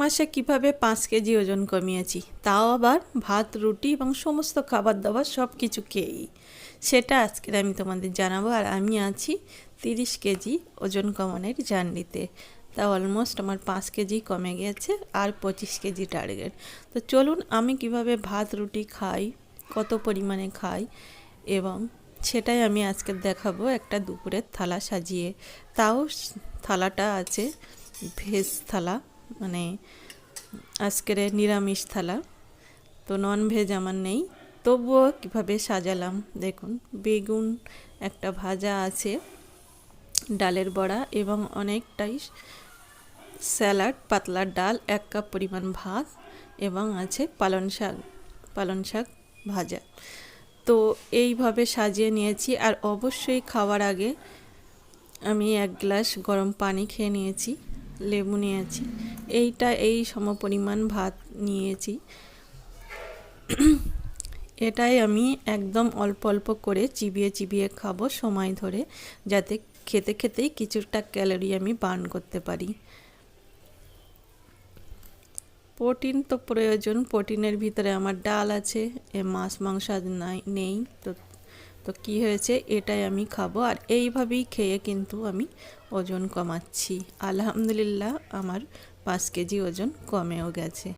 মাসে কীভাবে পাঁচ কেজি ওজন কমিয়েছি, তাও আবার ভাত, রুটি এবং সমস্ত খাবার দাবার সব কিছু খেয়েই। সেটা আজকের আমি তোমাদের জানাব আর আমি আছি তিরিশ কেজি ওজন কমানোর জার্নিতে। তা অলমোস্ট আমার পাঁচ কেজি কমে গেছে আর পঁচিশ কেজি টার্গেট তো চলুন আমি কীভাবে ভাত, রুটি খাই, কত পরিমাণে খাই এবং সেটাই আমি আজকে দেখাবো একটা দুপুরের থালা সাজিয়ে। তাও থালাটা আছে ভেজ থালা। মানে আজকের নিরামিষ থালা। তো নন ভেজ আমার নেই। তবুও কীভাবে সাজালাম? দেখুন, বেগুন একটা ভাজা আছে, ডালের বড়া এবং অনেকটাই স্যালাড পাতলা ডাল, এক কাপ পরিমাণ ভাত এবং আছে পালন শাক পালন শাক ভাজা। তো এইভাবে সাজিয়ে নিয়েছি আর অবশ্যই খাওয়ার আগে আমি এক গ্লাস গরম পানি খেয়ে নিয়েছি। লেবু নিয়েছি। এইটা এই সমপরিমাণ ভাত নিয়েছি। এটাই আমি একদম অল্প অল্প করে চিবিয়ে চিবিয়ে খাব সময় ধরে, যাতে খেতে খেতেই কিছুটা ক্যালোরি আমি বার্ন করতে পারি। প্রোটিন তো প্রয়োজন, প্রোটিনের ভিতরে আমার ডাল আছে, এ মাছ মাংস নাই, নেই, তো তো কি হয়েছে? এটাই আমি খাব। আর এইভাবেই খেয়ে কিন্তু আমি ওজন কমাচ্ছি। আলহামদুলিল্লাহ, আমার পাঁচ কেজি ওজন কমেও গেছে।